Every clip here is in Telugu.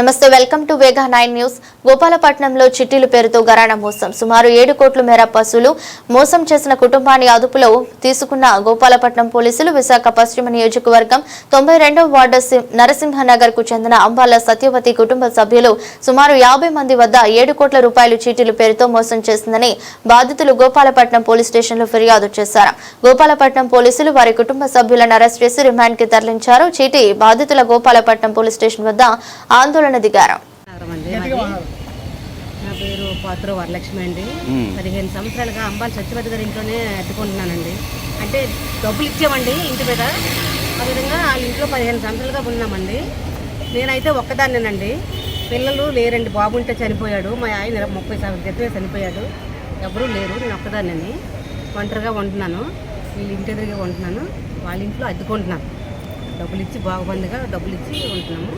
నమస్తే welcome to Vega nine news. గోపాలపట్నంలో చిట్టీలు పేరుతో గరాణా మోసం. సుమారు ఏడు కోట్ల మేర పశువులు మోసం చేసిన కుటుంబాన్ని అదుపులో తీసుకున్న గోపాలపట్నం పోలీసులు విశాఖ పశ్చిమ నియోజకవర్గం తొంభై రెండవ వార్డు నరసింహనగర్కు చెందిన అంబాల సత్యవతి కుటుంబ సభ్యులు సుమారు యాభై మంది వద్ద ఏడు కోట్ల రూపాయలు చీటీలు పేరుతో మోసం చేసిందని బాధితులు గోపాలపట్నం పోలీస్ స్టేషన్లో ఫిర్యాదు చేశారు. గోపాలపట్నం పోలీసులు వారి కుటుంబ సభ్యులను అరెస్ట్ చేసి రిమాండ్కి తరలించారు. చీటీ బాధితుల గోపాలపట్నం పోలీస్ స్టేషన్ వద్ద ఆందోళన దిగారు. అండి మాది. నా పేరు పాత్ర వరలక్ష్మి అండి. పదిహేను సంవత్సరాలుగా అంబాలి సత్యవతి గారి ఇంట్లోనే అడ్డుకుంటున్నానండి అంటే డబ్బులు ఇచ్చామండి ఇంటి మీద. ఆ విధంగా వాళ్ళ ఇంట్లో పదిహేను సంవత్సరాలుగా ఉన్నామండి. నేనైతే ఒక్కదాన్నేనండి. పిల్లలు లేరండి. బాబు ఉంటే చనిపోయాడు. మా ఆయన ముప్పై సంవత్సరాల క్రితమే చనిపోయాడు. ఎవరూ లేరు. నేను ఒక్కదాన్నని ఒంటరిగా ఉంటున్నాను. వీళ్ళ ఇంటి ఎదురుగా ఉంటున్నాను. వాళ్ళ ఇంట్లో అద్దుకుంటున్నాను డబ్బులు ఇచ్చి బాగుబందిగా డబ్బులు ఇచ్చి ఉంటున్నాము.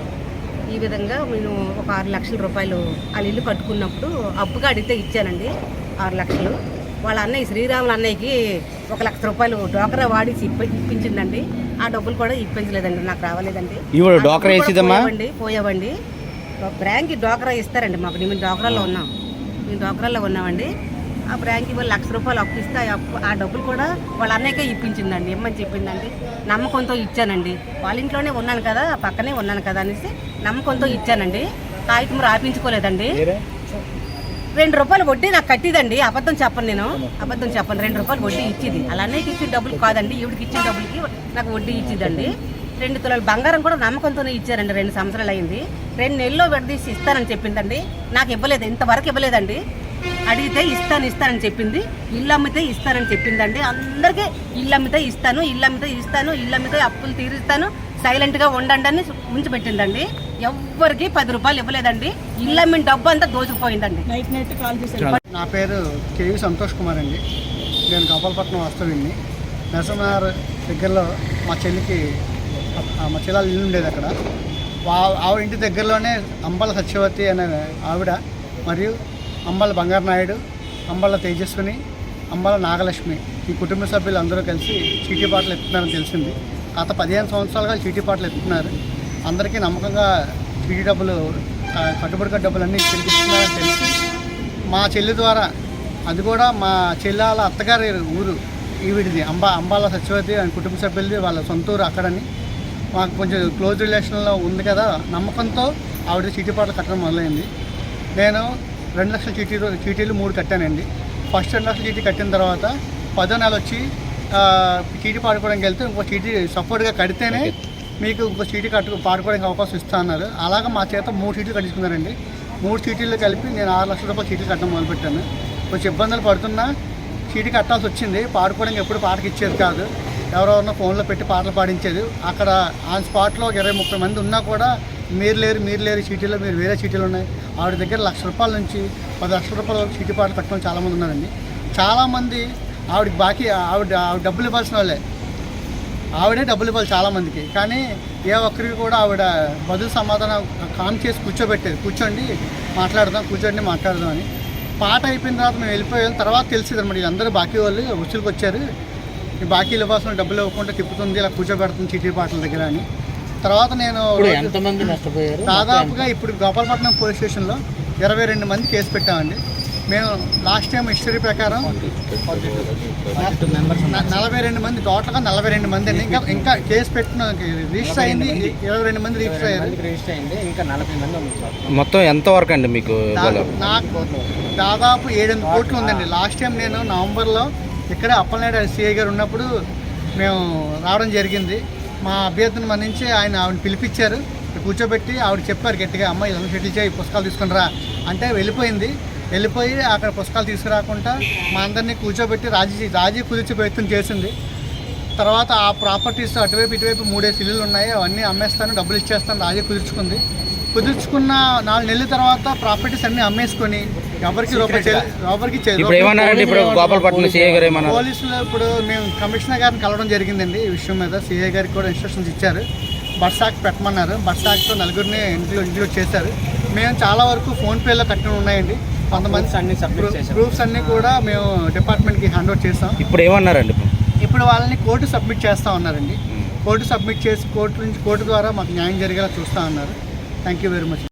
ఈ విధంగా నేను ఒక ఆరు లక్షల రూపాయలు వాళ్ళ ఇల్లు కట్టుకున్నప్పుడు అప్పుగా అడిగితే ఇచ్చానండి ఆరు లక్షలు. వాళ్ళ అన్నయ్య శ్రీరాముల అన్నయ్యకి ఒక లక్ష రూపాయలు డోకరా వాడి ఇప్ప- ఇప్పించిందండి. ఆ డబ్బులు కూడా ఇప్పించలేదండి నాకు రావలేదండి. ఆ డోక్రా? పోయావండి పోయావండి. బ్యాంక్కి డోకరా ఇస్తారండి మాకు మేము డోకరాలో ఉన్నాం. మేము డోకరాలో ఉన్నామండి. ఆ బ్యాంక్కి వాళ్ళు లక్ష రూపాయలు అప్పు ఇస్తే ఆ డబ్బులు కూడా వాళ్ళ అన్నయ్యకే ఇప్పించిందండి. ఇమ్మని చెప్పిందండి నమ్మకంతో ఇచ్చానండి. వాళ్ళ ఇంట్లోనే ఉన్నాను కదా ఆ పక్కనే ఉన్నాను కదా అనేసి నమ్మకంతో ఇచ్చానండి. కాగితం రాపించుకోలేదండి. రెండు రూపాయలు వడ్డీ నాకు కట్టిదండి. అబద్ధం చెప్పను నేను. అబద్ధం చెప్పను. రెండు రూపాయలు వడ్డీ ఇచ్చింది. అలా అన్నయ్యకి ఇచ్చిన డబ్బులు కాదండి. ఈవిడికి ఇచ్చిన డబ్బులకి నాకు వడ్డీ ఇచ్చిందండి. రెండు తులాల బంగారం కూడా నమ్మకంతోనే ఇచ్చారండి. రెండు సంవత్సరాలు అయింది. రెండు నెలల్లో విడదీసి ఇస్తానని చెప్పిందండి. నాకు ఇవ్వలేదు. ఇంతవరకు ఇవ్వలేదండి. అడిగితే ఇస్తాను ఇస్తానని చెప్పింది. ఇల్లు అమ్మితే ఇస్తానని చెప్పిందండి. అందరికీ ఇల్లు అమ్మితే ఇస్తాను ఇల్లు అమ్మితే ఇస్తాను ఇల్లు అమ్మితే అప్పులు తీరుస్తాను. సైలెంట్గా ఉండండి అని ఉంచిపెట్టిందండి ఎవ్వరికి పది రూపాయలు ఇవ్వలేదండి. ఇల్లు అమ్మిన డబ్బు అంతా దోచుకుపోయిందండి. నా పేరు కేవి సంతోష్ కుమార్ అండి. నేను గోపాలపట్నం వాస్తవ్యండి నరసింహార్ దగ్గరలో మా చెల్లికి ఆ, మా చెల్లెల ఇల్లు ఉండేది అక్కడ. వా- ఆవిడ ఇంటి దగ్గరలోనే అంబల సత్యవతి అనే ఆవిడ. మరియు అంబల బంగారు నాయుడు అంబల తేజస్విని అంబల నాగలక్ష్మి ఈ కుటుంబ సభ్యులు అందరూ కలిసి చీటీ పాటలు ఎత్తున్నారని తెలిసింది. గత పదిహేను సంవత్సరాలుగా చీటీ పాటలు ఎత్తుతున్నారు. అందరికీ నమ్మకంగా చీటీ డబ్బులు కట్టుబడి డబ్బులన్నీ చెల్లిస్తున్నారని తెలిసి మా చెల్లి ద్వారా అది కూడా మా చెల్లెల అత్తగారి ఊరు ఈవిడిది అంబా అంబాల సత్యవతి అని కుటుంబ సభ్యులది వాళ్ళ సొంత ఊరు అక్కడని. మాకు కొంచెం క్లోజ్ రిలేషన్లో ఉంది కదా నమ్మకంతో ఆవిడ చీటీ పాటలు కట్టడం మొదలైంది. నేను రెండు లక్షల చీటీలు చీటీలు మూడు కట్టానండి. ఫస్ట్ రెండు లక్షల చీటీ కట్టిన తర్వాత పదో నెల వచ్చి చీటీ పాడుకోవడానికి వెళ్తే ఇంకో చీటీ సపోర్ట్గా కడితేనే మీకు ఇంకో చీటీ కట్టు పాడుకోవడానికి అవకాశం ఇస్తా అన్నారు. అలాగా మా చేత మూడు చీటీలు కట్టించుకున్నారండి. మూడు చీటీలు కలిపి నేను ఆరు లక్షల రూపాయలు చీటీలు కట్టడం మొదలుపెట్టాను. కొంచెం ఇబ్బందులు పడుతున్నా చీటీ కట్టాల్సి వచ్చింది. పాడుకోవడానికి ఎప్పుడు పాటకి ఇచ్చేది కాదు. ఎవరెవరినో ఫోన్లో పెట్టి పాటలు పాడించేది. అక్కడ ఆన్ స్పాట్లో ఒక ఇరవై ముప్పై మంది ఉన్నా కూడా మీరు లేరు మీరు లేరు చీటీలో మీరు వేరే చీటీలు ఉన్నాయి. ఆవిడ దగ్గర లక్ష రూపాయల నుంచి పది లక్షల రూపాయల వరకు చీటీ పాటలు కట్టుకుని చాలామంది ఉన్నారండి. చాలామంది ఆవిడకి బాకీ ఆవిడ ఆవిడ డబ్బులు ఇవ్వాల్సిన వాళ్ళే. ఆవిడే డబ్బులు ఇవ్వాలి చాలామందికి కానీ ఏ ఒక్కరికి కూడా ఆవిడ బదులు సమాధానం కామ్ చేసి కూర్చోబెట్టేది. కూర్చోండి మాట్లాడదాం కూర్చోండి మాట్లాడదాం అని. పాట అయిపోయిన తర్వాత మేము వెళ్ళిపోయాం. తర్వాత తెలిసింది అనమాట వీళ్ళందరూ బాకీ వాళ్ళు వసూలుకి వచ్చారు. బాకీలు ఇవ్వాల్సిన డబ్బులు ఇవ్వకుండా తిప్పుతుంది ఇలా కూర్చోబెడుతుంది చీటీ పాటల దగ్గర అని. తర్వాత నేను ఎంతమంది నష్టపోయారు? దాదాపుగా ఇప్పుడు గోపాలపట్నం పోలీస్ స్టేషన్లో ఇరవై రెండు మంది కేసు పెట్టామండి. మేము లాస్ట్ టైం హిస్టరీ ప్రకారం నలభై రెండు మంది టోటల్గా నలభై రెండు మంది అండి. ఇంకా ఇంకా కేసు పెట్టిన రిజిస్టర్ అయింది ఇరవై రెండు మంది రిజిస్టర్ అయ్యారు. రిజిస్టర్ అయింది ఇంకా నలభై మంది ఉన్నారు. మొత్తం ఎంత వరకు అండి మీకు? నాకు దాదాపు ఏడెనిమిది కోట్లు ఉందండి. లాస్ట్ టైం నేను నవంబర్లో ఇక్కడ అప్పలనాయుడు సిఐ గారు ఉన్నప్పుడు మేము రావడం జరిగింది. మా అభ్యర్థిని మన్నించి ఆయన ఆవిడ పిలిపించారు. కూర్చోబెట్టి ఆవిడ చెప్పారు గట్టిగా అమ్మ ఇలా సెటిల్ చేయి పుస్తకాలు తీసుకుని రా. అంటే వెళ్ళిపోయింది. వెళ్ళిపోయి అక్కడ పుస్తకాలు తీసుకురాకుండా మా అందరినీ కూర్చోబెట్టి రాజీ రాజీ కుదిర్చి ప్రయత్నం చేసింది. తర్వాత ఆ ప్రాపర్టీస్ అటువైపు ఇటువైపు మూడేసి ఇల్లులు ఉన్నాయి. అవన్నీ అమ్మేస్తాను డబ్బులు ఇచ్చేస్తాను రాజీ కుదుర్చుకుంది. కుదుర్చుకున్న నాలుగు నెలల తర్వాత ప్రాపర్టీస్ అన్నీ అమ్మేసుకొని ఎవరికి ఎవరికి ఇప్పుడు ఏమన్నారండి ఇప్పుడు గోపాలపట్నం సిఐ గారు ఏమన్నారు? పోలీసులు ఇప్పుడు మేము కమిషనర్ గారిని కలవడం జరిగిందండి ఈ విషయం మీద. సిఐ గారికి కూడా ఇన్స్ట్రక్షన్స్ ఇచ్చారు. బర్సాక్ పెట్టమన్నారు. బర్సాక్తో నలుగురిని ఇంట్లో ఇంక్లూడ్ చేశారు. మేము చాలా వరకు ఫోన్పేలో కట్టిన ఉన్నాయండి. కొంతమంది అన్ని సబ్మిట్ చేశాం ప్రూఫ్స్ అన్నీ కూడా మేము డిపార్ట్మెంట్కి హ్యాండ్ ఓవర్ చేస్తాం ఇప్పుడు ఏమన్నారండి ఇప్పుడు? ఇప్పుడు వాళ్ళని కోర్టు సబ్మిట్ చేస్తా ఉన్నారండి. కోర్టు సబ్మిట్ చేసి కోర్టు నుంచి కోర్టు ద్వారా మాకు న్యాయం జరిగేలా చూస్తా ఉన్నారు. Thank you very much